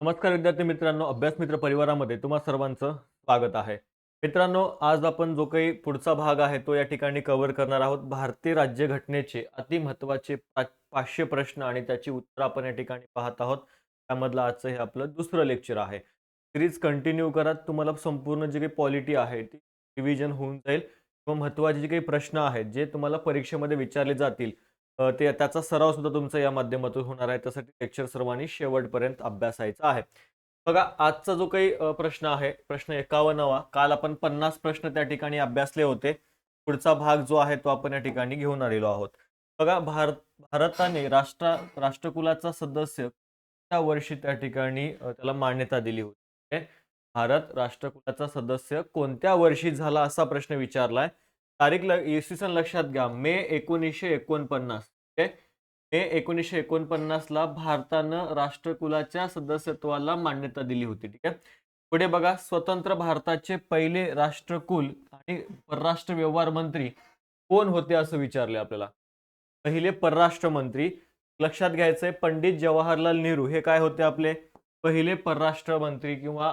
नमस्कार विद्यार्थी मित्रांनो अभ्यास मित्र परिवारामध्ये तुम्हा सर्वांचं स्वागत आहे. मित्रांनो आज आपण जो काही पुढचा भाग आहे तो या ठिकाणी कव्हर करणार आहोत. भारतीय राज्यघटनेचे अति महत्त्वाचे पाचशे प्रश्न आणि त्याची उत्तर आपण या ठिकाणी पाहत आहोत. त्यामधलं आजचं हे आपलं दुसरं लेक्चर आहे. सिरीज कंटिन्यू करा. तुम्हाला संपूर्ण जी काही पॉलिटी आहे ती रिव्हिजन होऊन जाईल. किंवा महत्त्वाचे जे काही प्रश्न आहेत जे तुम्हाला परीक्षेमध्ये विचारले जातील ते त्याचा सराव सुद्धा तुमचा या माध्यमातून होणार आहे. त्यासाठी लेक्चर सर्वांनी शेवटपर्यंत अभ्यासायचा आहे. बघा आजचा जो काही प्रश्न आहे प्रश्न एकावन्नवा. काल आपण पन्नास प्रश्न त्या ठिकाणी अभ्यासले होते. पुढचा भाग जो आहे तो आपण या ठिकाणी घेऊन आलेलो आहोत. बघा भारत भारताने राष्ट्र राष्ट्रकुलाचा सदस्य त्या वर्षी त्या ठिकाणी त्याला मान्यता दिली होती? भारत राष्ट्रकुलाचा सदस्य कोणत्या वर्षी झाला असा प्रश्न विचारलाय? तारीख ल इसवी सन लक्षात घ्या. मे एकोणीसशे एकोणपन्नास. ओके? मे एकोणीसशे एकोणपन्नासला भारतानं राष्ट्रकुलाच्या सदस्यत्वाला मान्यता दिली होती. ठीक आहे? पुढे बघा. स्वतंत्र भारताचे पहिले राष्ट्रकुल आणि परराष्ट्र व्यवहार मंत्री कोण होते असं विचारले आपल्याला? पहिले परराष्ट्र मंत्री. लक्षात घ्यायचंय पंडित जवाहरलाल नेहरू. हे काय होते आपले? पहिले परराष्ट्र मंत्री किंवा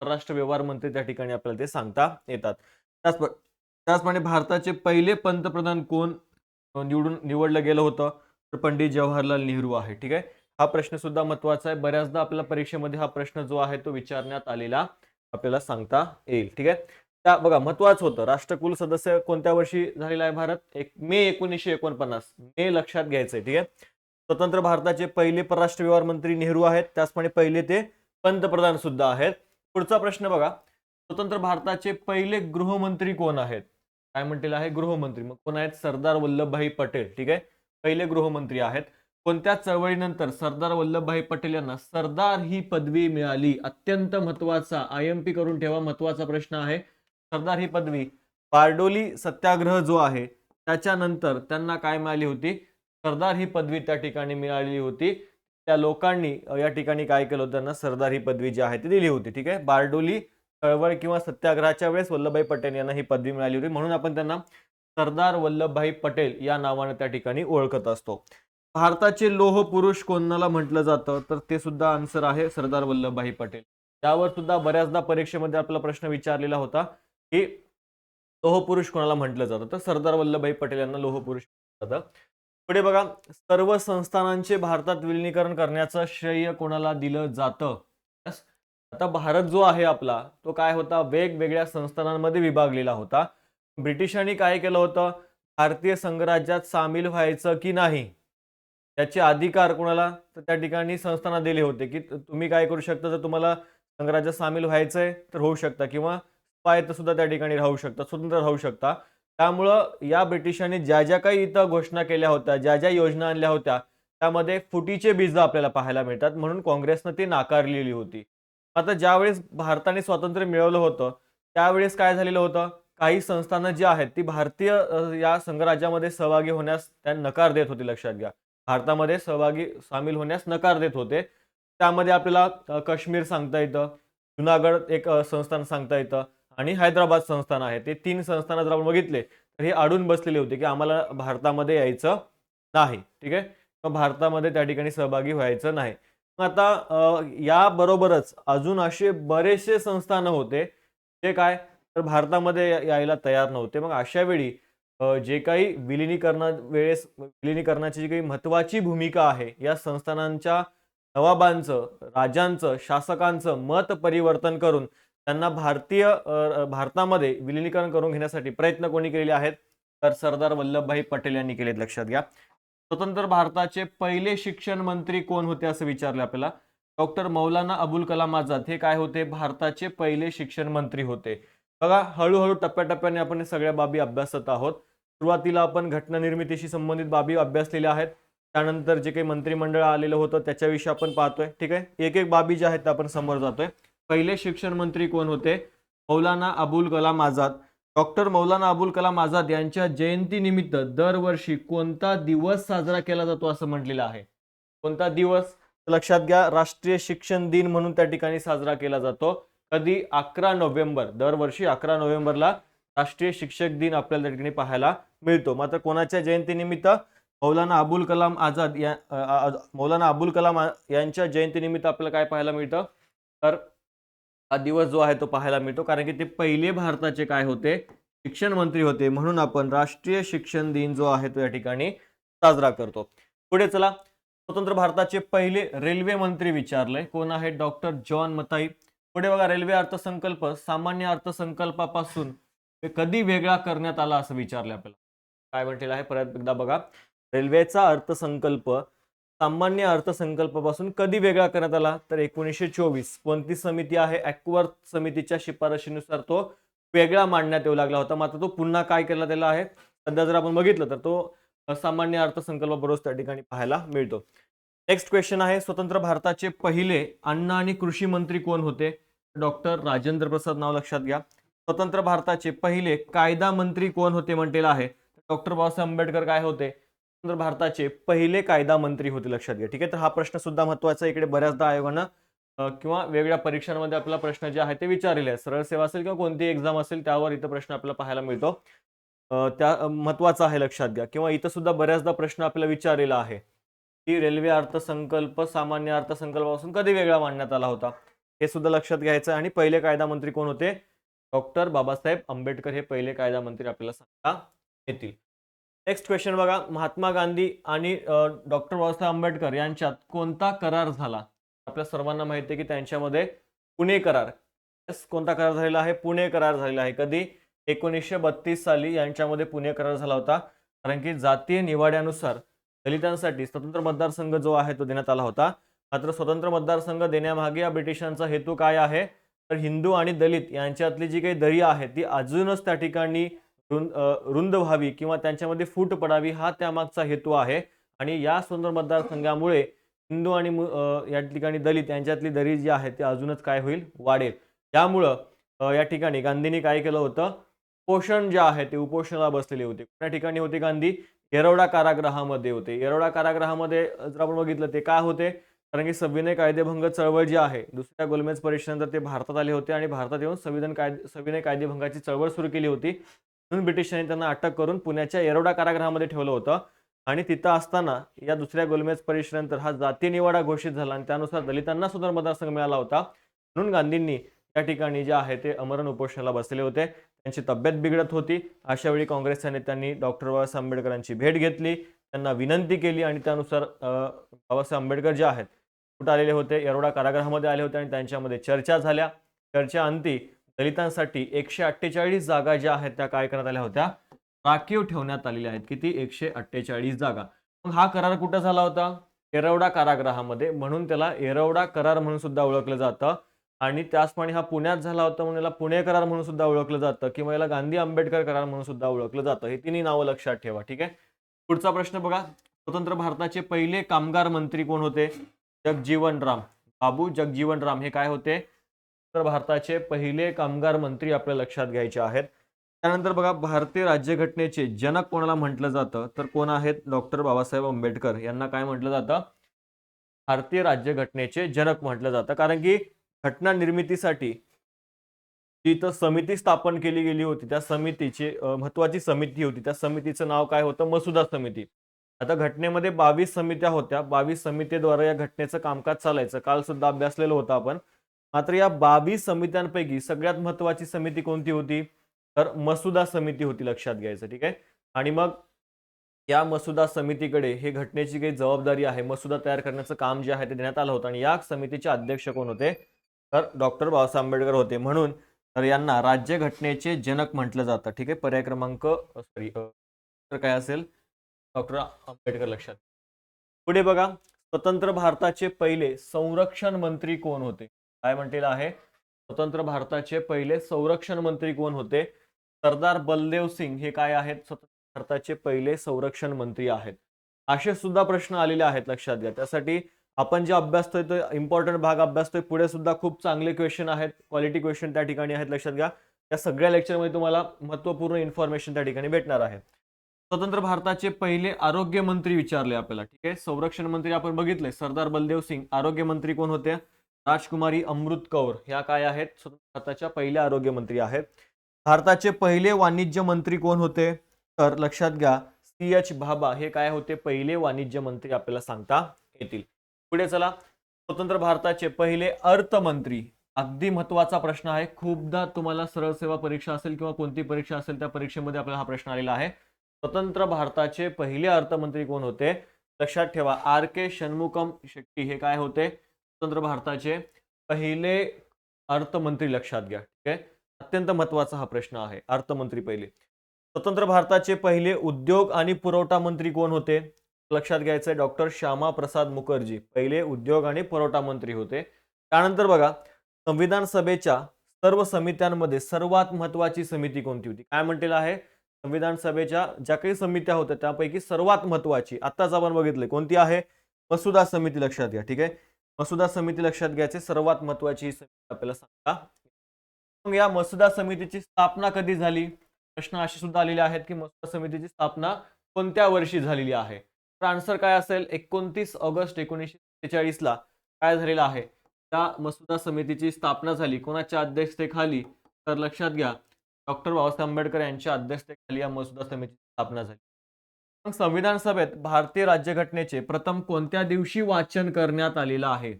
परराष्ट्र व्यवहार मंत्री त्या ठिकाणी आपल्याला ते सांगता येतात. त्याच त्याचप्रमाणे भारताचे पहिले पंतप्रधान कोण? निवडून निवडलं गेलं होतं. तर पंडित जवाहरलाल नेहरू आहे ठीक आहे? हा प्रश्न सुद्धा महत्त्वाचा आहे. बऱ्याचदा आपल्या परीक्षेमध्ये हा प्रश्न जो आहे तो विचारण्यात आलेला आपल्याला सांगता येईल ठीक आहे? त्या बघा महत्वाचं होतं. राष्ट्रकुल सदस्य कोणत्या वर्षी झालेला आहे भारत? एक मे एकोणीसशे एकोणपन्नास. मे लक्षात घ्यायचंय ठीक आहे? स्वतंत्र भारताचे पहिले परराष्ट्र व्यवहार मंत्री नेहरू आहेत. त्याचप्रमाणे पहिले ते पंतप्रधान सुद्धा आहेत. पुढचा प्रश्न बघा. स्वतंत्र भारताचे पहिले गृहमंत्री कोण आहेत? काय म्हटलेलं आहे? गृहमंत्री. मग कोण आहेत? सरदार वल्लभभाई पटेल. ठीक आहे? पहिले गृहमंत्री आहेत. कोणत्या चळवळीनंतर सरदार वल्लभभाई पटेल यांना सरदार ही पदवी मिळाली? अत्यंत महत्त्वाचा. आय एम पी करून ठेवा महत्त्वाचा प्रश्न आहे. सरदार ही पदवी. बारडोली सत्याग्रह जो आहे त्याच्यानंतर त्यांना काय मिळाली होती? सरदार ही पदवी त्या ठिकाणी मिळाली होती. त्या लोकांनी या ठिकाणी काय केलं होतं त्यांना? सरदार ही पदवी जी आहे ती दिली होती. ठीक आहे? बारडोली चळवळ किंवा सत्याग्रहाच्या वेळेस वल्लभभाई पटेल यांना ही पदवी मिळाली होती. म्हणून आपण त्यांना सरदार वल्लभभाई पटेल या नावाने त्या ठिकाणी ओळखत असतो. भारताचे लोह पुरुष कोणाला म्हटलं जातं? तर ते सुद्धा आन्सर आहे सरदार वल्लभभाई पटेल. त्यावर सुद्धा बऱ्याचदा परीक्षेमध्ये आपला प्रश्न विचारलेला होता की लोहपुरुष कोणाला म्हटलं जातं? तर सरदार वल्लभभाई पटेल यांना लोह पुरुष जातं. पुढे बघा सर्व संस्थानांचे भारतात विलिनीकरण करण्याचं श्रेय कोणाला दिलं जातं? आता भारत जो आहे आपला तो काय होता? वेगवेगळ्या संस्थानांमध्ये विभागलेला होता. ब्रिटिशांनी काय केलं होतं? भारतीय संघराज्यात सामील व्हायचं की नाही? त्याचे अधिकार कोणाला? तर त्या ठिकाणी संस्थांना दिले होते की तुम्ही काय करू शकता? जर तुम्हाला संघराज्यात सामील व्हायचंय तर होऊ शकता. किंवा स्वायत्त सुद्धा त्या ठिकाणी राहू शकता स्वतंत्र राहू शकता. त्यामुळं या ब्रिटिशांनी ज्या ज्या काही इथं घोषणा केल्या होत्या ज्या ज्या योजना आणल्या होत्या त्यामध्ये फुटीचे बीज आपल्याला पाहायला मिळतात. म्हणून काँग्रेसनं ती नाकारलेली होती. आता ज्यावेळेस भारताने स्वातंत्र्य मिळवलं होतं त्यावेळेस काय झालेलं होतं? काही संस्थानं जी आहेत ती भारतीय या संघराज्यामध्ये सहभागी होण्यास त्या नकार देत होती लक्षात घ्या. भारतामध्ये सहभागी सामील होण्यास नकार देत होते. त्यामध्ये आपल्याला काश्मीर सांगता येतं जुनागड एक संस्थान सांगता येतं आणि हैदराबाद संस्थान आहे. ते तीन संस्थानं जर आपण बघितले तर हे अडून बसलेले होते की आम्हाला भारतामध्ये यायचं नाही ठीक आहे? भारतामध्ये त्या ठिकाणी सहभागी व्हायचं नाही. आता या याबरोबरच अजून असे बरेचसे संस्थानं होते जे काय तर भारतामध्ये यायला तयार नव्हते. मग अशा वेळी जे काही विलिनीकरणा वेळेस विलिनीकरणाची जी काही महत्त्वाची भूमिका आहे या संस्थानांच्या नवाबांचं राजांचं शासकांचं मत परिवर्तन करून त्यांना भारतीय भारतामध्ये विलिनीकरण करून घेण्यासाठी प्रयत्न कोणी केलेले आहेत? तर सरदार वल्लभभाई पटेल यांनी केलेत लक्षात घ्या. स्वतंत्र भारताचे पहिले शिक्षण मंत्री कोण होते असं विचारले आपल्याला? डॉक्टर मौलाना अबुल कलाम आझाद. हे काय होते? भारताचे पहिले शिक्षण मंत्री होते. बघा हळूहळू टप्प्याटप्प्याने आपण हे सगळ्या बाबी अभ्यासत आहोत. सुरुवातीला आपण घटना निर्मितीशी संबंधित बाबी अभ्यासलेल्या आहेत. त्यानंतर जे काही मंत्रिमंडळ आलेलं होतं त्याच्याविषयी आपण पाहतोय. ठीक आहे? एक एक बाबी ज्या आहेत त्या आपण समोर जातोय. पहिले शिक्षण मंत्री कोण होते? मौलाना अबुल कलाम आझाद. डॉक्टर मौलाना अबुल कलाम आझाद यांच्या जयंतीनिमित्त दरवर्षी कोणता दिवस साजरा केला जातो असं म्हटलेलं आहे? कोणता दिवस? लक्षात घ्या राष्ट्रीय शिक्षण दिन म्हणून त्या ठिकाणी साजरा केला जातो. कधी? अकरा नोव्हेंबर. दरवर्षी अकरा नोव्हेंबरला राष्ट्रीय शिक्षक दिन आपल्याला त्या ठिकाणी पाहायला मिळतो. मात्र कोणाच्या जयंतीनिमित्त? मौलाना अबुल कलाम आझाद या मौलाना अबुल कलाम यांच्या जयंतीनिमित्त आपल्याला काय पाहायला मिळतं? तर हा दिवस जो आहे तो पाहायला मिळतो. कारण की ते पहिले भारताचे काय होते? शिक्षण मंत्री होते. म्हणून आपण राष्ट्रीय शिक्षण दिन जो आहे तो या ठिकाणी साजरा करतो. पुढे चला. स्वतंत्र भारताचे पहिले रेल्वे मंत्री विचारले. कोण आहे? Doctor John Mathai. पुढे बघा. रेल्वे अर्थसंकल्प सामान्य अर्थसंकल्पापासून ते कधी वेगळा करण्यात आला असं विचारले आपल्याला. काय म्हटलेलं आहे? परत एकदा बघा. रेल्वेचा अर्थसंकल्प सामान्य अर्थसंकल्पापासून कधी वेगळा करण्यात आला? तर एकोणीसशे चोवीस. कोणती समिती आहे? ॲक्वर समितीच्या शिफारशीनुसार तो वेगळा मांडण्यात येऊ लागला होता. मात्र तो पुन्हा काय केला गेला आहे? सध्या जर आपण बघितलं तर तो सामान्य अर्थसंकल्पाबरोबर त्या ठिकाणी पाहायला मिळतो. नेक्स्ट क्वेश्चन आहे. स्वतंत्र भारताचे पहिले अन्न आणि कृषी मंत्री कोण होते? डॉक्टर राजेंद्र प्रसाद नाव लक्षात घ्या. स्वतंत्र भारताचे पहिले कायदा मंत्री कोण होते म्हटलेलं आहे? डॉक्टर बाबासाहेब आंबेडकर काय होते? भारताचे पहिले कायदा मंत्री होते लक्षात घ्या. ठीक आहे? तर हा प्रश्न सुद्धा महत्त्वाचा इकडे बऱ्याचदा आयोगानं किंवा वेगळ्या परीक्षांमध्ये आपला प्रश्न जे आहे ते विचारलेले आहे सरळ सेवा असेल किंवा कोणती एक्झाम असेल त्यावर इथं प्रश्न आपल्याला पाहायला मिळतो. त्या महत्त्वाचा आहे लक्षात घ्या. किंवा इथं सुद्धा बऱ्याचदा प्रश्न आपल्याला विचारलेला आहे की रेल्वे अर्थसंकल्प सामान्य अर्थसंकल्पापासून कधी वेगळा मांडण्यात आला होता? हे सुद्धा लक्षात घ्यायचं आहे. आणि पहिले कायदा मंत्री कोण होते? डॉक्टर बाबासाहेब आंबेडकर हे पहिले कायदा मंत्री आपल्याला सांगता येतील. नेक्स्ट क्वेश्चन बघा. महात्मा गांधी आणि डॉक्टर बाबासाहेब आंबेडकर यांच्यात कोणता करार झाला? आपल्या सर्वांना माहिती आहे की त्यांच्यामध्ये पुणे करार. कोणता करार झालेला आहे? पुणे करार झालेला आहे. कधी? एकोणीसशे बत्तीस साली यांच्यामध्ये पुणे करार झाला होता. कारण की जातीय निवाड्यानुसार दलितांसाठी स्वतंत्र मतदारसंघ जो आहे तो देण्यात आला होता. मात्र स्वतंत्र मतदारसंघ देण्यामागे या ब्रिटिशांचा हेतू काय आहे? तर हिंदू आणि दलित यांच्यातली जी काही दरी आहे ती अजूनच त्या ठिकाणी रुंद रुंद व्हावी किंवा त्यांच्यामध्ये फूट पडावी हा त्यामागचा हेतू आहे. आणि या सुंदर मतदारसंघामुळे हिंदू आणि या ठिकाणी दलित यांच्यातली दरी जी आहे ती अजूनच काय होईल? वाढेल. त्यामुळं या ठिकाणी गांधींनी काय केलं होतं? पोषण जे आहे ते उपोषणाला बसलेले होते. कुठल्या ठिकाणी होते गांधी? येरवडा कारागृहामध्ये होते. येरवडा कारागृहामध्ये जर आपण बघितलं ते काय होते? कारण की सविनय कायदेभंग चळवळ जी आहे दुसऱ्या गोलमेज परीक्षेनंतर ते भारतात आले होते आणि भारतात येऊन संविधान कायदे सविनय कायदेभंगाची चळवळ सुरू केली होती. म्हणून ब्रिटिशांनी त्यांना अटक करून पुण्याच्या येरोडा कारागृहामध्ये ठेवलं होतं. आणि तिथं असताना या दुसऱ्या गोलमेज परीक्षेनंतर हा जाती निवाडा घोषित झाला आणि त्यानुसार दलितांना सुद्धा मतदारसंघ मिळाला होता. म्हणून गांधींनी त्या ठिकाणी जे आहे ते अमरण उपोषणाला बसले होते. त्यांची तब्येत बिघडत होती. अशा वेळी काँग्रेसच्या नेत्यांनी डॉक्टर बाबासाहेब आंबेडकरांची भेट घेतली. त्यांना विनंती केली आणि त्यानुसार बाबासाहेब आंबेडकर जे आहेत कुठं आलेले होते येरोडा कारागृहामध्ये आले होते आणि त्यांच्यामध्ये चर्चा झाल्या. चर्चा अंती दलितांसाठी एकशे अठ्ठेचाळीस जागा ज्या आहेत त्या काय करण्यात आल्या होत्या? राखीव ठेवण्यात आलेल्या आहेत. किती? एकशे अठ्ठेचाळीस जागा. मग हा करार कुठं झाला होता? एरवडा कारागृहामध्ये. म्हणून त्याला एरवडा करार म्हणून सुद्धा ओळखलं जातं. आणि त्याचप्रमाणे हा पुण्यात झाला होता म्हणून याला पुणे करार म्हणून सुद्धा ओळखलं जातं. किंवा याला गांधी आंबेडकर करार म्हणून सुद्धा ओळखलं जातं. हे तिन्ही नावं लक्षात ठेवा ठीक आहे? पुढचा प्रश्न बघा. स्वतंत्र भारताचे पहिले कामगार मंत्री कोण होते? जगजीवन राम बाबू जगजीवन राम हे काय होते? भारताचे पहिले कामगार मंत्री आपल्या लक्षात घ्यायचे आहेत. त्यानंतर बघा भारतीय राज्यघटनेचे जनक कोणाला म्हटलं जातं? तर कोण आहेत? डॉक्टर बाबासाहेब आंबेडकर यांना काय म्हटलं जातं? भारतीय राज्यघटनेचे जनक म्हटलं जातं. कारण की घटना निर्मितीसाठी जी इथं समिती स्थापन केली गेली होती. त्या समितीची महत्वाची समिती होती. त्या समितीचं नाव काय होतं? मसुदा समिती. आता घटनेमध्ये बावीस समित्या होत्या. बावीस समितीद्वारे या घटनेचं कामकाज चालायचं. काल सुद्धा अभ्यासलेलं होतं आपण. मात्र या बावीस समित्यांपैकी सगळ्यात महत्वाची समिती कोणती होती? तर मसुदा समिती होती लक्षात घ्यायचं ठीक आहे? आणि मग या मसुदा समितीकडे हे घटनेची काही जबाबदारी आहे. मसुदा तयार करण्याचं काम जे आहे ते देण्यात आलं होतं आणि या समितीचे अध्यक्ष कोण होते? तर डॉक्टर बाबासाहेब आंबेडकर होते. म्हणून तर यांना राज्य घटनेचे जनक म्हटलं जातं ठीक आहे? पर्याय क्रमांक सॉरी तर काय असेल? डॉक्टर आंबेडकर लक्षात. पुढे बघा. स्वतंत्र भारताचे पहिले संरक्षण मंत्री कोण होते? काय म्हटलेलं आहे? स्वतंत्र भारताचे पहिले संरक्षण मंत्री कोण होते? सरदार बलदेव सिंग हे काय आहेत? स्वतंत्र भारताचे पहिले संरक्षण मंत्री आहेत. असे सुद्धा प्रश्न आलेले आहेत लक्षात घ्या. त्यासाठी आपण जे अभ्यासतोय तो इम्पॉर्टंट भाग अभ्यासतोय पुढे सुद्धा खूप चांगले क्वेश्चन आहेत. क्वालिटी क्वेश्चन त्या ठिकाणी आहेत लक्षात घ्या. त्या सगळ्या लेक्चरमध्ये तुम्हाला महत्त्वपूर्ण इन्फॉर्मेशन त्या ठिकाणी भेटणार आहे. स्वतंत्र भारताचे पहिले आरोग्य मंत्री विचारले आपल्याला. ठीक आहे? संरक्षण मंत्री आपण बघितले. सरदार बलदेव सिंग आरोग्य मंत्री कोण होते? राजकुमारी अमृत कौर ह्या काय आहेत? भारताच्या पहिल्या आरोग्य मंत्री आहेत. भारताचे पहिले वाणिज्य मंत्री कोण होते? तर लक्षात घ्या सी एच भाभा हे काय होते? पहिले वाणिज्य मंत्री आपल्याला सांगता येतील. पुढे चला. स्वतंत्र भारताचे पहिले अर्थमंत्री. अगदी महत्त्वाचा प्रश्न आहे. खूपदा तुम्हाला सरळ सेवा परीक्षा असेल किंवा कोणती परीक्षा असेल त्या परीक्षेमध्ये आपल्याला हा प्रश्न आलेला आहे. स्वतंत्र भारताचे पहिले अर्थमंत्री कोण होते? लक्षात ठेवा आर के षण्मुखम शेट्टी हे काय होते? स्वतंत्र भारताचे पहिले अर्थमंत्री लक्षात घ्या ठीक आहे? अत्यंत महत्त्वाचा हा प्रश्न आहे अर्थमंत्री पहिले. स्वतंत्र भारताचे पहिले उद्योग आणि पुरवठा मंत्री कोण होते? लक्षात घ्यायचंय डॉक्टर श्यामा प्रसाद मुखर्जी पहिले उद्योग आणि पुरवठा मंत्री होते. त्यानंतर बघा संविधान सभेच्या सर्व समित्यांमध्ये सर्वात महत्वाची समिती कोणती होती? काय म्हटलेलं आहे? संविधान सभेच्या ज्या काही समित्या होत्या त्यापैकी सर्वात महत्वाची आत्ताच आपण बघितले कोणती आहे? मसुदा समिती लक्षात घ्या ठीक आहे? मसुदा समिती लक्षात घ्यायचे. सर्वात महत्वाची ही समिती आपल्याला सांगा मग या मसुदा समितीची स्थापना कधी झाली? प्रश्न असे सुद्धा आलेले आहेत की मसुदा समितीची स्थापना कोणत्या वर्षी झालेली आहे? तर आन्सर काय असेल? एकोणतीस ऑगस्ट एकोणीसशे सत्तेचाळीस ला काय झालेलं आहे? त्या मसुदा समितीची स्थापना झाली. कोणाच्या अध्यक्षतेखाली? तर लक्षात घ्या. डॉक्टर बाबासाहेब आंबेडकर यांच्या अध्यक्षतेखाली या मसुदा समितीची स्थापना झाली. मग संविधान सभेत भारतीय राज्यघटनेचे प्रथम कोणत्या दिवशी वाचन करण्यात आलेलं आहे?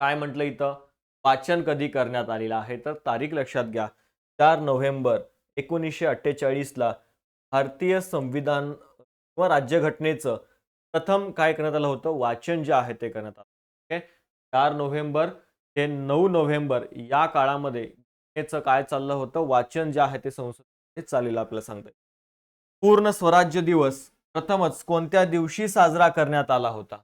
काय म्हटलं इथं? वाचन कधी करण्यात आलेलं आहे? तर तारीख लक्षात घ्या. चार नोव्हेंबर एकोणीसशे अठ्ठेचाळीस ला भारतीय संविधान किंवा राज्यघटनेचं प्रथम काय करण्यात आलं होतं? वाचन जे आहे ते करण्यात आलं. ओके? चार नोव्हेंबर ते नऊ नोव्हेंबर या काळामध्ये घटनेचं काय चाललं होतं? वाचन जे आहे ते संसदेत चाललेलं आपल्याला सांगतंय पूर्ण स्वराज्य दिवस प्रथमच कोणत्या दिवशी साजरा करण्यात आला होता?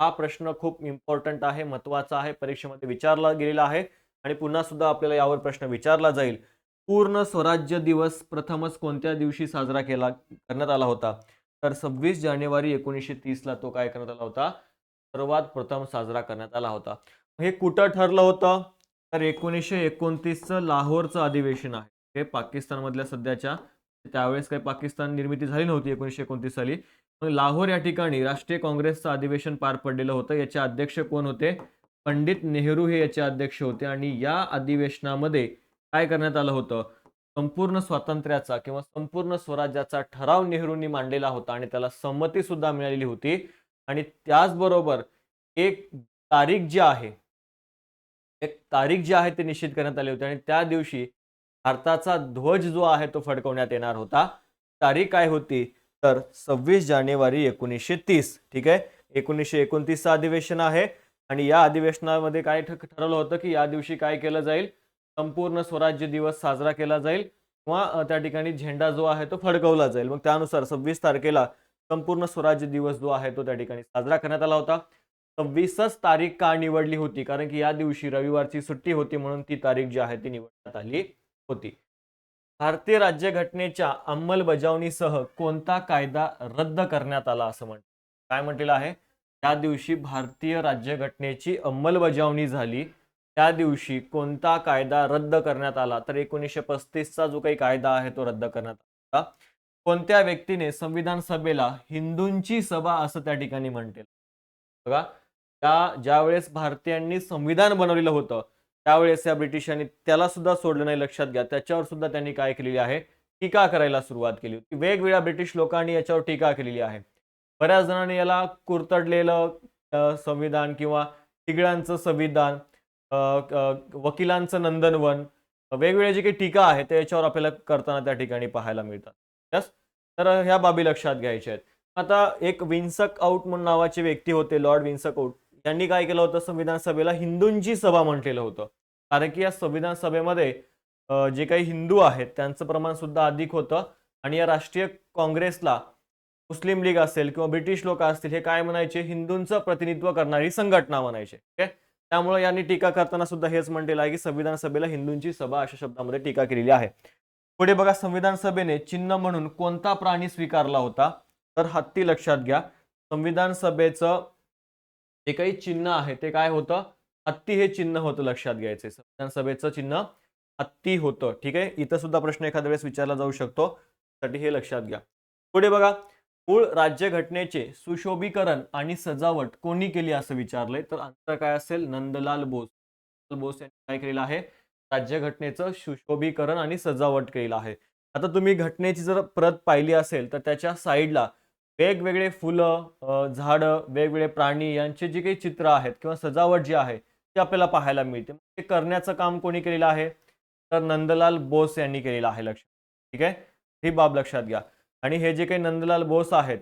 हा प्रश्न खूप इम्पॉर्टंट आहे महत्त्वाचा आहे परीक्षेमध्ये विचारला गेलेला आहे आणि पुन्हा सुद्धा आपल्याला यावर प्रश्न विचारला जाईल. पूर्ण स्वराज्य दिवस प्रथमच कोणत्या दिवशी साजरा केला करण्यात आला होता? तर सव्वीस जानेवारी एकोणीसशे तीसला तो काय करण्यात आला होता? सर्वात प्रथम साजरा करण्यात आला होता. हे कुठं ठरलं होतं? तर एकोणीसशे एकोणतीसचं लाहोरचं अधिवेशन आहे. हे पाकिस्तानमधल्या सध्याच्या त्यावेळेस काही पाकिस्तान निर्मिती झाली नव्हती एकोणीसशे एकोणतीस साली. मग लाहोर या ठिकाणी राष्ट्रीय काँग्रेसचं अधिवेशन पार पडलेलं होतं. याचे अध्यक्ष कोण होते? पंडित नेहरू हे याचे अध्यक्ष होते. आणि या अधिवेशनामध्ये काय करण्यात आलं होतं? संपूर्ण स्वातंत्र्याचा किंवा संपूर्ण स्वराज्याचा ठराव नेहरूंनी मांडलेला होता आणि त्याला संमती सुद्धा मिळालेली होती. आणि त्याचबरोबर एक तारीख जी आहे एक तारीख जी आहे ते निश्चित करण्यात आली होती. आणि त्या दिवशी भारताचा ध्वज जो आहे तो फडकवण्यात येणार होता. तारीख काय होती? तर सव्वीस जानेवारी एकोणीसशे तीस. ठीक आहे? एकोणीसशे एकोणतीसचं अधिवेशन आहे. आणि या अधिवेशनामध्ये काय ठरवलं होतं की या दिवशी काय केलं जाईल? संपूर्ण स्वराज्य दिवस साजरा केला जाईल. किंवा त्या ठिकाणी झेंडा जो आहे तो फडकवला जाईल. मग त्यानुसार सव्वीस तारखेला संपूर्ण स्वराज्य दिवस जो आहे तो त्या ठिकाणी साजरा करण्यात आला होता. सव्वीसच तारीख का निवडली होती? कारण की या दिवशी रविवारची सुट्टी होती म्हणून ती तारीख जी आहे ती निवडण्यात आली. होती. भारतीय राज्यघटनेच्या अंमलबजावणीसह कोणता कायदा रद्द करण्यात आला असं म्हण काय म्हटलेलं आहे? त्या दिवशी भारतीय राज्यघटनेची अंमलबजावणी झाली. त्या दिवशी कोणता कायदा रद्द करण्यात आला? तर एकोणीसशे पस्तीसचा जो काही कायदा आहे तो रद्द करण्यात आला. कोणत्या व्यक्तीने संविधान सभेला हिंदूंची सभा असं त्या ठिकाणी म्हणते बघा त्या ज्यावेळेस भारतीयांनी संविधान बनवलेलं होतं त्यावेळेस या ब्रिटिशांनी त्याला सुद्धा सोडलं नाही लक्षात घ्या. त्याच्यावर सुद्धा त्यांनी काय केलेली आहे? टीका करायला सुरुवात केली होती. वेगवेगळ्या ब्रिटिश लोकांनी याच्यावर टीका केलेली आहे. बऱ्याच जणांनी याला कुरतडलेलं संविधान किंवा तिघळांचं संविधान वकिलांचं नंदनवन वेगवेगळे जे काही टीका आहे ते याच्यावर आपल्याला करताना त्या ठिकाणी पाहायला मिळतात. यस? तर ह्या बाबी लक्षात घ्यायच्या आहेत. आता एक विन्सक आउट म्हणून नावाचे व्यक्ती होते लॉर्ड विन्सक आउट त्यांनी काय केलं होतं? संविधान सभेला हिंदूंची सभा म्हटलेलं होतं. कारण की या संविधान सभेमध्ये जे काही हिंदू आहेत त्यांचं प्रमाण सुद्धा अधिक होतं. आणि या राष्ट्रीय काँग्रेसला मुस्लिम लीग असेल किंवा ब्रिटिश लोक असतील हे काय म्हणायचे? हिंदूंचं प्रतिनिधित्व करणारी संघटना म्हणायचे. ओके? त्यामुळे यांनी टीका करताना सुद्धा हेच म्हटलेलं आहे की संविधान सभेला हिंदूंची सभा अशा शब्दामध्ये टीका केलेली आहे. पुढे बघा संविधान सभेने चिन्ह म्हणून कोणता प्राणी स्वीकारला होता? तर हत्ती लक्षात घ्या. संविधान सभेचं जे काही चिन्ह आहे ते काय होतं? हत्ती हे चिन्ह होतं लक्षात घ्यायचे संविधान सभेचं चिन्ह हत्ती होतं. ठीक आहे? इथं सुद्धा प्रश्न एखाद्या वेळेस विचारला जाऊ शकतो. साठी हे लक्षात घ्या. पुढे बघा. मूळ राज्यघटनेचे सुशोभीकरण आणि सजावट कोणी केली असं विचारलंय? तर आंतर काय असेल? नंदलाल बोस. बोस यांनी काय केलेलं आहे? राज्यघटनेचं सुशोभीकरण आणि सजावट केलेलं आहे. आता तुम्ही घटनेची जर प्रत पाहिली असेल तर त्याच्या साईडला वेगवेगळे फुलं झाडं वेगवेगळे प्राणी यांचे जे काही चित्र आहेत किंवा सजावट जी आहे ती आपल्याला पाहायला मिळते. ते करण्याचं काम कोणी केलेलं आहे? तर नंदलाल बोस यांनी केलेलं आहे लक्षात. ठीक आहे? ही बाब लक्षात घ्या. आणि हे जे काही नंदलाल बोस आहेत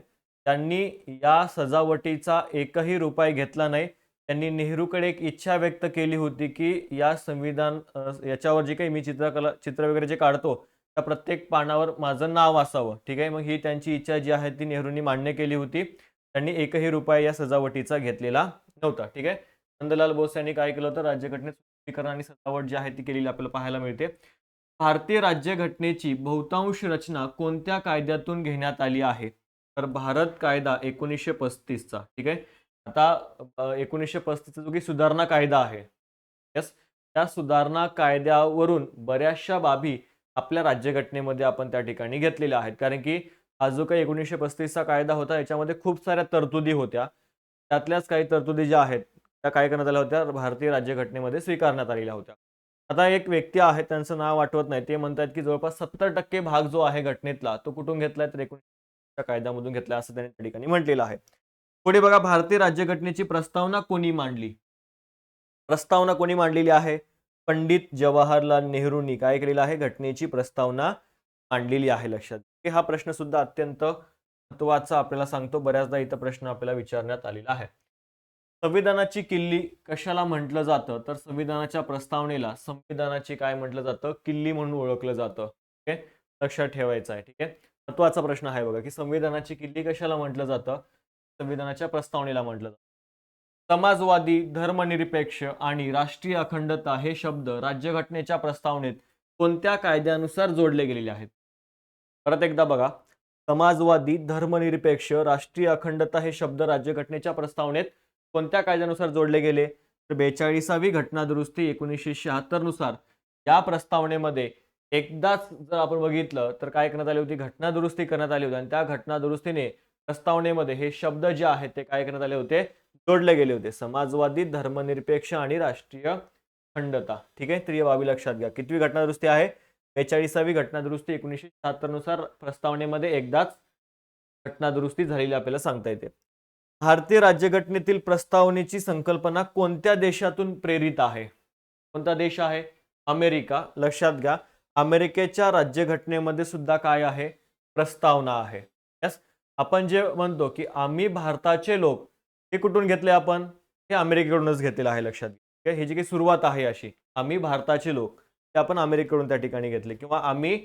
त्यांनी या सजावटीचा एकही रुपये घेतला नाही. त्यांनी नेहरूकडे एक इच्छा व्यक्त केली होती की या संविधान याच्यावर जे काही मी चित्रकला चित्र वगैरे जे काढतो त्या प्रत्येक पानावर माझं नाव असावं. ठीक आहे? मग ही त्यांची इच्छा जी आहे ती नेहरूंनी मान्य केली होती. त्यांनी एकही रुपया या सजावटीचा घेतलेला नव्हता. ठीक आहे? नंदलाल बोस यांनी काय केलं होतं? राज्यघटनेत आणि सजावट जी आहे ती केलेली आपल्याला पाहायला मिळते. भारतीय राज्यघटनेची बहुतांश रचना कोणत्या कायद्यातून घेण्यात आली आहे? तर भारत कायदा एकोणीसशे पस्तीसचा. ठीक आहे? आता एकोणीसशे पस्तीसचा जो की सुधारणा कायदा आहे. यस? त्या सुधारणा कायद्यावरून बऱ्याचशा बाबी आपल्या राज्यघटनेमध्ये आपण त्या ठिकाणी घेतलेल्या आहेत. कारण की हा जो काही एकोणीसशे पस्तीसचा कायदा होता याच्यामध्ये खूप साऱ्या तरतुदी होत्या. त्यातल्याच काही तरतुदी ज्या आहेत त्या काय करण्यात आल्या होत्या? भारतीय राज्यघटनेमध्ये स्वीकारण्यात आलेल्या होत्या. आता एक व्यक्ती आहे त्यांचं नाव आठवत नाही. ते म्हणतात की जवळपास सत्तर टक्के भाग जो आहे घटनेतला तो कुठून घेतलाय तर एकोणीसशे कायद्यामधून घेतला असं त्यांनी त्या ठिकाणी म्हटलेलं आहे. पुढे बघा भारतीय राज्यघटनेची प्रस्तावना कोणी मांडली? प्रस्तावना कोणी मांडलेली आहे? पंडित जवाहरलाल नेहरूंनी काय केलेलं आहे? घटनेची प्रस्तावना मांडलेली आहे लक्षात. हा प्रश्न सुद्धा अत्यंत महत्त्वाचा आपल्याला सांगतो. बऱ्याचदा इथं प्रश्न आपल्याला विचारण्यात आलेला आहे. संविधानाची किल्ली कशाला म्हटलं जातं? तर संविधानाच्या प्रस्तावनेला संविधानाची काय म्हटलं जातं? किल्ली म्हणून ओळखलं जातं. ओके? लक्षात ठेवायचं आहे. ठीक आहे? महत्त्वाचा प्रश्न आहे बघा की संविधानाची किल्ली कशाला म्हटलं जातं? संविधानाच्या प्रस्तावनेला म्हटलं जातं. समाजवादी धर्मनिरपेक्ष आणि राष्ट्रीय अखंडता हे शब्द राज्यघटनेच्या प्रस्तावनेत कोणत्या कायद्यानुसार जोडले गेलेले आहेत? परत एकदा बघा. समाजवादी धर्मनिरपेक्ष राष्ट्रीय अखंडता हे शब्द राज्यघटनेच्या प्रस्तावनेत कोणत्या कायद्यानुसार जोडले गेले? तर बेचाळीसावी घटना दुरुस्ती एकोणीसशे शहात्तरनुसार या प्रस्तावनेमध्ये एकदाच जर आपण बघितलं तर काय करण्यात आली होती? घटना दुरुस्ती करण्यात आली होती आणि त्या घटना दुरुस्तीने प्रस्तावनेमध्ये हे शब्द जे आहेत ते काय करण्यात आले होते? जोडले गेले होते. समाजवादी धर्मनिरपेक्ष आणि राष्ट्रीय खंडता. ठीक आहे? तर या बाबी लक्षात घ्या. कितवी घटनादुरुस्ती आहे? बेचाळीसावी घटनादुरुस्ती एकोणीसशे शहात्तरनुसार प्रस्तावनेमध्ये एकदाच घटना दुरुस्ती झालेली आपल्याला सांगता येते. भारतीय राज्यघटनेतील प्रस्तावनेची संकल्पना कोणत्या देशातून प्रेरित आहे? कोणता देश आहे? अमेरिका. लक्षात घ्या. अमेरिकेच्या राज्यघटनेमध्ये सुद्धा काय आहे? प्रस्तावना आहे. यस? आपण जे म्हणतो की आम्ही भारताचे लोक हे कुठून घेतले आपण? हे अमेरिकेकडूनच घेतलेलं आहे लक्षात घ्या. हे जी काही सुरुवात आहे अशी आम्ही भारताचे लोक ते आपण अमेरिकेकडून त्या ठिकाणी घेतले. किंवा आम्ही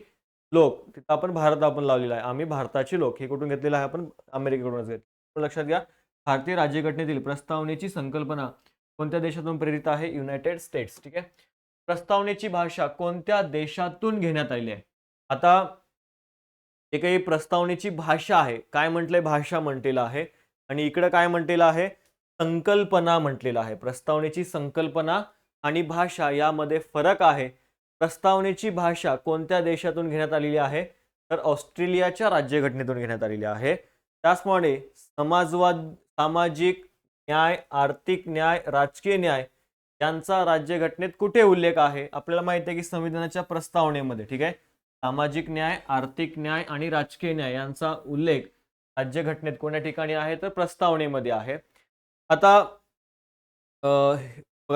लोक तिथं आपण भारत आपण लावलेला आहे. आम्ही भारताचे लोक हे कुठून घेतलेलं आहे आपण अमेरिकेकडूनच घेतले लक्षात घ्या भारतीय राज्यघटनेतील प्रस्तावनेची संकल्पना कोणत्या देशातून प्रेरित आहे? United States. ठीक आहे? प्रस्तावनेची भाषा कोणत्या देशातून घेण्यात आली आहे? आता जे काही प्रस्तावनेची भाषा आहे काय म्हटलंय? भाषा म्हटलेलं आहे. आणि इकडं काय म्हटलेलं आहे? संकल्पना म्हटलेलं आहे. प्रस्तावनेची संकल्पना आणि भाषा यामध्ये फरक आहे. प्रस्तावनेची भाषा कोणत्या देशातून घेण्यात आलेली आहे? तर ऑस्ट्रेलियाच्या राज्यघटनेतून घेण्यात आलेली आहे. त्याचप्रमाणे समाजवाद सामाजिक न्याय आर्थिक न्याय राजकीय न्याय यांचा राज्यघटनेत कुठे उल्लेख आहे? आपल्याला माहिती आहे की संविधानाच्या प्रस्तावनेमध्ये ठीक आहे? सामाजिक न्याय आर्थिक न्याय आणि राजकीय न्याय यांचा उल्लेख राज्यघटनेत कोण्या ठिकाणी आहे तर प्रस्तावनेमध्ये आहे. आता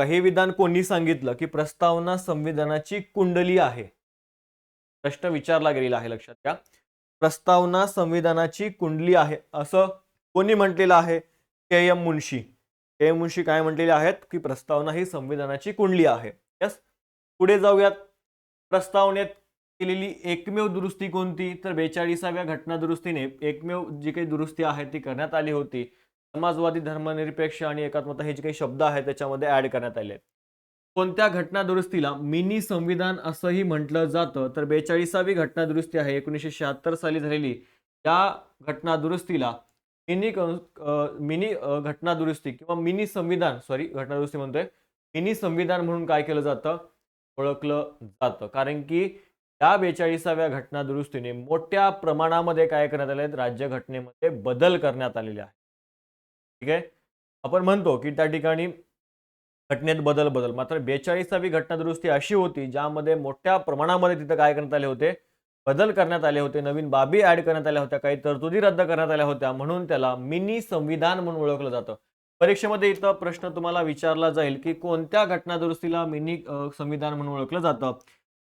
हे विधान कोणी सांगितलं की प्रस्तावना संविधानाची कुंडली आहे? प्रश्न विचारला गेलेला आहे लक्षात घ्या. प्रस्तावना संविधानाची कुंडली आहे असं कोणी म्हटलेलं आहे? K. M. Munshi K. M. मुन्शी काय म्हटलेले आहेत? की प्रस्तावना ही संविधानाची कुंडली आहे. यस. पुढे जाऊयात. प्रस्तावनेत केलेली एकमेव दुरुस्ती कोणती? तर बेचाळीसाव्या घटना दुरुस्तीने एकमेव जी काही दुरुस्ती आहे ती करण्यात आली होती. समाजवादी धर्मनिरपेक्ष आणि एकात्मता हे जे काही शब्द आहेत त्याच्यामध्ये ऍड करण्यात आले. कोणत्या घटना दुरुस्तीला मिनी संविधान असंही म्हटलं जातं? तर बेचाळीसावी घटना दुरुस्ती आहे एकोणीसशे शहात्तर साली झालेली. या घटना दुरुस्तीला मिनी मिनी घटना दुरुस्ती किंवा मिनी संविधान सॉरी घटना दुरुस्ती म्हणतोय. मिनी संविधान म्हणून काय केलं जातं? ओळखलं जातं. कारण की या बेचाळीसाव्या घटना दुरुस्तीने मोठ्या प्रमाणामध्ये काय करण्यात आले आहेत राज्यघटनेमध्ये बदल करण्यात आलेले आहेत ठीक आहे? आपण म्हणतो की त्या ठिकाणी घटनेत बदल बदल. मात्र बेचाळीसावी घटना दुरुस्ती अशी होती ज्यामध्ये मोठ्या प्रमाणामध्ये तिथं काय करण्यात आले होते? बदल करण्यात आले होते. नवीन बाबी ऍड करण्यात आल्या होत्या. काही तरतुदी रद्द करण्यात आल्या होत्या. म्हणून त्याला मिनी संविधान म्हणून ओळखलं जातं. परीक्षेमध्ये इथं प्रश्न तुम्हाला विचारला जाईल की कोणत्या घटना दुरुस्तीला मिनी संविधान म्हणून ओळखलं जातं?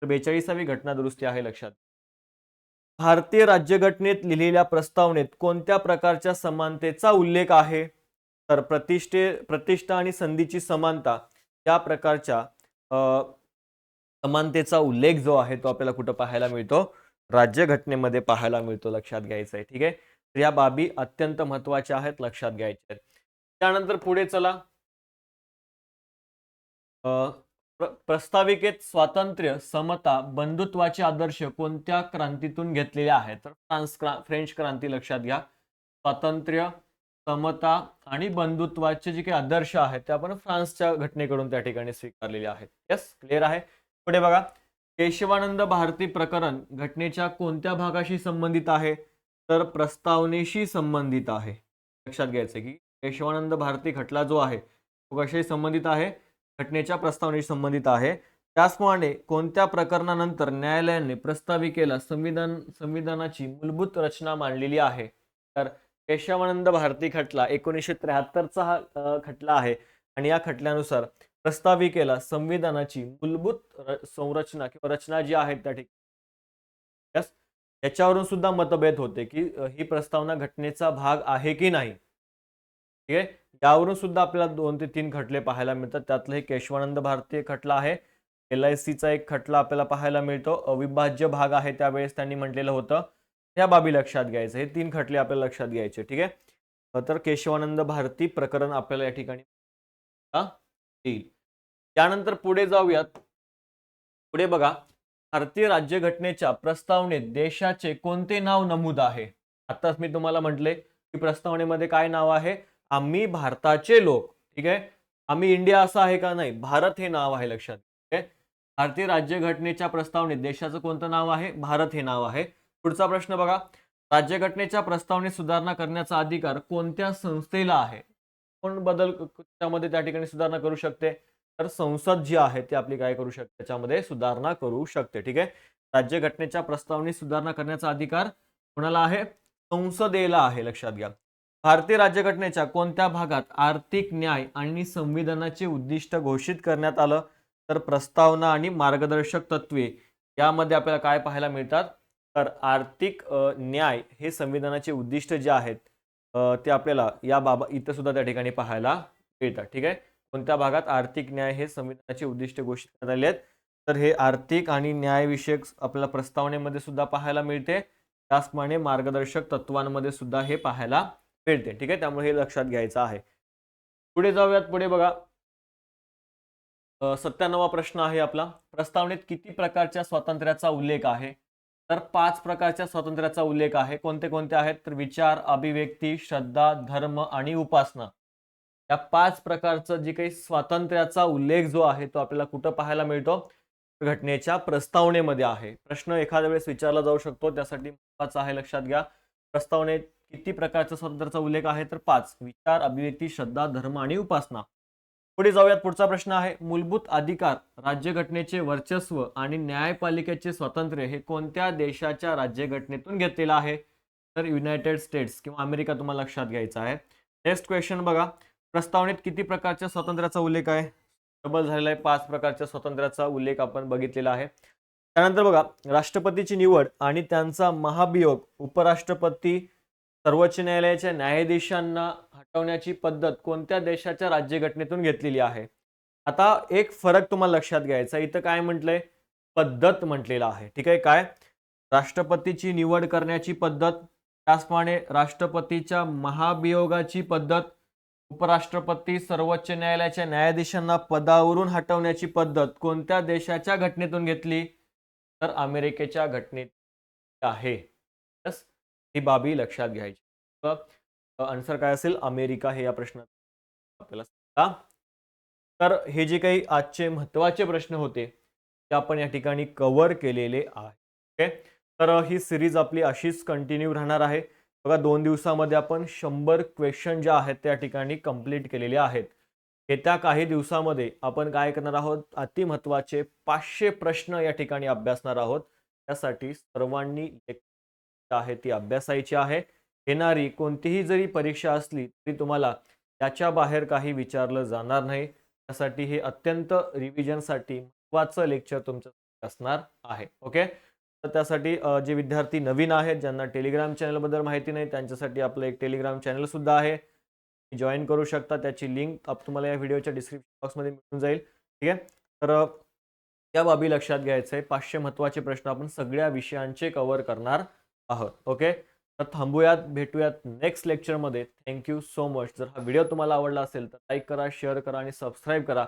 तर बेचाळीसावी घटना दुरुस्ती आहे लक्षात. भारतीय राज्यघटनेत लिहिलेल्या प्रस्तावनेत कोणत्या प्रकारच्या समानतेचा उल्लेख आहे? तर प्रतिष्ठे प्रतिष्ठा आणि संधीची समानता या प्रकारच्या अ, समानतेचा उल्लेख जो आहे तो आपल्याला कुठं पाहायला मिळतो? राज्यघटनेमध्ये पाहायला मिळतो लक्षात घ्यायचं आहे. ठीक आहे? तर या बाबी अत्यंत महत्त्वाच्या आहेत लक्षात घ्यायच्या त्यानंतर पुढे चला. प्र- प्रस्ताविकेत स्वातंत्र्य समता बंधुत्वाचे आदर्श कोणत्या क्रांतीतून घेतलेले आहेत? तर फ्रान्स क्रा फ्रेंच क्रांती लक्षात घ्या. स्वातंत्र्य समता आणि बंधुत्वाचे जे काही आदर्श आहेत ते आपण फ्रान्सच्या घटनेकडून त्या ठिकाणी स्वीकारलेले आहेत. येस क्लिअर आहे? पुढे बघा. केशवानंद भारती प्रकरण घटनेच्या कोणत्या भागाशी संबंधित आहे? तर प्रस्तावनेशी संबंधित आहे. लक्षात घ्यायचं की केशवानंद भारती खटला जो आहे तो कशाशी संबंधित आहे? घटनेच्या प्रस्तावनेशी संबंधित आहे. त्याचप्रमाणे कोणत्या प्रकरणानंतर न्यायालयाने प्रस्ताविकेला संविधान संविधानाची मूलभूत रचना मांडलेली आहे? तर केशवानंद भारती खटला एकोणीसशे त्र्याहत्तरचा हा खटला आहे. आणि या खटल्यानुसार प्रस्ताविकेला संविधानाची मूलभूत संरचना किंवा रचना जी आहे त्या ठिकाणी याच्यावरून सुद्धा मतभेद होते की ही प्रस्तावना घटनेचा भाग आहे की नाही? ठीक आहे? यावरून सुद्धा आपल्याला दोन ते तीन खटले पाहायला मिळतात. त्यातलं हे केशवानंद भारतीय खटला आहे. एल आय सीचा एक खटला आपल्याला पाहायला मिळतो. अविभाज्य भाग आहे त्यावेळेस त्यांनी म्हटलेलं होतं. त्या बाबी लक्षात घ्यायचं. हे तीन खटले आपल्याला लक्षात घ्यायचे ठीक आहे? तर केशवानंद भारती प्रकरण आपल्याला या ठिकाणी येईल त्यानंतर पुढे जाऊयात. पुढे बघा. भारतीय राज्यघटनेच्या प्रस्तावनेत देशाचे कोणते नाव नमूद आहे? आताच मी तुम्हाला म्हटले की प्रस्तावनेमध्ये काय नाव आहे? आम्ही भारताचे लोक ठीक आहे? आम्ही इंडिया असं आहे का नाही? भारत हे नाव आहे लक्षात ठीक आहे? भारतीय राज्यघटनेच्या प्रस्तावनेत देशाचं कोणतं नाव आहे? भारत हे नाव आहे. पुढचा प्रश्न बघा. राज्यघटनेच्या प्रस्तावनेत सुधारणा करण्याचा अधिकार कोणत्या संस्थेला आहे? कोण बदल त्यामध्ये त्या ठिकाणी सुधारणा करू शकते? तर संसद जी आहे ती आपली काय करू शकते? त्याच्यामध्ये सुधारणा करू शकते ठीक आहे? राज्यघटनेच्या प्रस्तावनेत सुधारणा करण्याचा अधिकार कोणाला आहे? संसदेला आहे लक्षात घ्या. भारतीय राज्यघटनेच्या कोणत्या भागात आर्थिक न्याय आणि संविधानाचे उद्दिष्ट घोषित करण्यात आलं? तर प्रस्तावना आणि मार्गदर्शक तत्वे यामध्ये आपल्याला काय पाहायला मिळतात? तर आर्थिक न्याय हे संविधानाचे उद्दिष्ट जे आहेत ते आपल्याला या बाबा इथं सुद्धा त्या ठिकाणी पाहायला मिळतात. ठीक आहे? कोणत्या भागात आर्थिक न्याय हे संविधानाचे उद्दिष्ट घोषित करण्यात आले आहेत? तर हे आर्थिक आणि न्यायविषयक आपल्याला प्रस्तावनेमध्ये सुद्धा पाहायला मिळते. त्याचप्रमाणे मार्गदर्शक तत्वांमध्ये सुद्धा हे पाहायला मिळते ठीक आहे? त्यामुळे हे लक्षात घ्यायचं आहे. पुढे जाऊयात. पुढे बघा. सत्त्याण्णवा प्रश्न आहे आपला. प्रस्तावनेत किती प्रकारच्या स्वातंत्र्याचा उल्लेख आहे? तर पाच प्रकारच्या स्वातंत्र्याचा उल्लेख आहे. कोणते कोणते आहेत? तर विचार अभिव्यक्ती श्रद्धा धर्म आणि उपासना. या पाच प्रकारचं जे काही स्वातंत्र्याचा उल्लेख जो आहे तो आपल्याला कुठं पाहायला मिळतो? घटनेच्या प्रस्तावनेमध्ये आहे. प्रश्न एखाद्या वेळेस विचारला जाऊ शकतो. त्यासाठी महत्त्वाचा आहे लक्षात घ्या. प्रस्तावनेत किती प्रकारच्या स्वातंत्र्याचा उल्लेख आहे तर पाच. विचार अभिव्यक्ती श्रद्धा धर्म आणि उपासना. पुढे जाऊयात. पुढचा प्रश्न आहे मूलभूत अधिकार राज्यघटनेचे वर्चस्व आणि न्यायपालिकेचे स्वातंत्र्य हे कोणत्या देशाच्या राज्यघटनेतून घेतलेलं आहे? तर युनायटेड स्टेट्स किंवा अमेरिका तुम्हाला लक्षात घ्यायचा आहे. नेक्स्ट क्वेश्चन बघा. प्रस्तावनेत किती प्रकारच्या स्वातंत्र्याचा उल्लेख आहे? डबल झालेला आहे. पाच प्रकारच्या स्वातंत्र्याचा उल्लेख आपण बघितलेला आहे. त्यानंतर बघा राष्ट्रपतीची निवड आणि त्यांचा महाभियोग उपराष्ट्रपती सर्वोच्च न्यायालयाच्या न्यायाधीशांना हटवण्याची पद्धत कोणत्या देशाच्या राज्यघटनेतून घेतलेली आहे? आता एक फरक तुम्हाला लक्षात घ्यायचा इथं काय म्हटलंय? पद्धत म्हटलेलं आहे. ठीक आहे? काय? राष्ट्रपतीची निवड करण्याची पद्धत त्याचप्रमाणे राष्ट्रपतीच्या महाभियोगाची पद्धत उपराष्ट्रपती सर्वोच्च न्यायालयाच्या न्यायाधीशांना पदावरून हटवण्याची पद्धत कोणत्या देशाच्या घटनेतून घेतली? तर अमेरिकेच्या घटनेत आहे. ही बाबी लक्षात घ्यायची. आन्सर काय असेल? अमेरिका हे या प्रश्नात आपल्याला तर हे जे काही आजचे महत्त्वाचे प्रश्न होते ते आपण या ठिकाणी कव्हर केलेले आहे. ओके? तर ही सिरीज आपली अशीच कंटिन्यू राहणार आहे. बघा दोन दिवसामध्ये आपण शंभर क्वेश्चन ज्या आहेत त्या ठिकाणी कंप्लीट केलेले आहेत. येत्या काही दिवसामध्ये आपण काय करणार आहोत? अति महत्त्वाचे पाचशे प्रश्न या ठिकाणी अभ्यासणार आहोत. त्यासाठी सर्वांनी आहे ती अभ्यासायची आहे. येणारी कोणतीही जरी परीक्षा असली तरी तुम्हाला त्याच्या बाहेर काही विचारलं जाणार नाही. त्यासाठी हे अत्यंत रिव्हिजनसाठी महत्वाचं लेक्चर तुमचं असणार आहे. ओके तर त्यासाठी जे विद्यार्थी नवीन आहेत ज्यांना टेलिग्राम चॅनलबद्दल माहिती नाही त्यांच्यासाठी आपलं एक टेलिग्राम चॅनलसुद्धा आहे. जॉईन करू शकता. त्याची लिंक तुम्हाला या व्हिडिओच्या डिस्क्रिप्शन बॉक्समध्ये मिळून जाईल. ठीक आहे? तर त्या बाबी लक्षात घ्यायचं आहे पाचशे महत्त्वाचे प्रश्न आपण सगळ्या विषयांचे कव्हर करणार आहोत ओके तर थांबूयात भेटूयात नेक्स्ट लेक्चरमध्ये थँक्यू सो मच जर हा व्हिडिओ तुम्हाला आवडला असेल तर लाईक करा शेअर करा आणि सबस्क्राईब करा.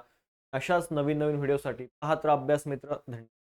अशाच नवीन नवीन व्हिडिओसाठी पाहत राहा अभ्यास मित्र. धन्यवाद.